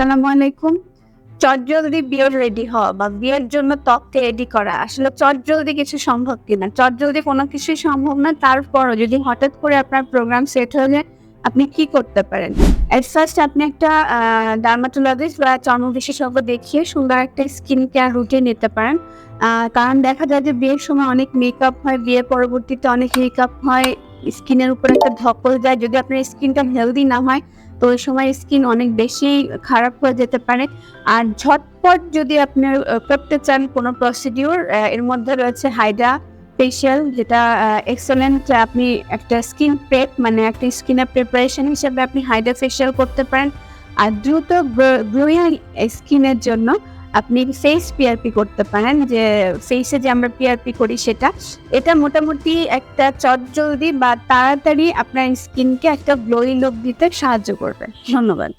আসসালামু আলাইকুম। চটজলদি বিয়ের রেডি হওয়া বা বিয়ের জন্য ত্বককে রেডি করা। আসলে চটজলদি কিছু সম্ভব কিনা? চটজলদি কোনো কিছুই সম্ভব না। তারপরও যদি হঠাৎ করে আপনার প্রোগ্রাম সেট হয়ে যায়, আপনি কি করতে পারেন? এট ফার্স্ট আপনি একটা ডার্মাটোলজিস্ট বা চর্ম বিশেষজ্ঞ দেখিয়ে সুন্দর একটা স্কিন কেয়ার রুটিন নিতে পারেন। কারণ দেখা যায় যে বিয়ের সময় অনেক মেকআপ হয়, বিয়ের পরবর্তীতে অনেক মেকআপ হয় স্কিনের উপর একটা ধকল যায়। যদি আপনার স্কিনটা হেলদি না হয় তো ওই সময় স্কিন অনেক বেশি খারাপ হয়ে যেতে পারে। আর ঝটপট যদি আপনি করতে চান কোনো প্রসিডিউর এর মধ্যে রয়েছে হাইডা ফেশিয়াল যেটা এক্সেলেন্ট আপনি একটা স্কিন প্রেপ মানে একটা স্কিনের প্রিপারেশন হিসাবে আপনি হাইডা ফেশিয়াল করতে পারেন। আর দ্রুত গ্রোয়িং স্কিনের জন্য আপনি ফেস পিআরপি করতে পারেন, যে ফেসে যে আমরা পিআরপি করি সেটা, এটা মোটামুটি একটা চটজলদি বা তাড়াতাড়ি আপনার স্কিনকে একটা গ্লোয়িং লুক দিতে সাহায্য করবে। ধন্যবাদ।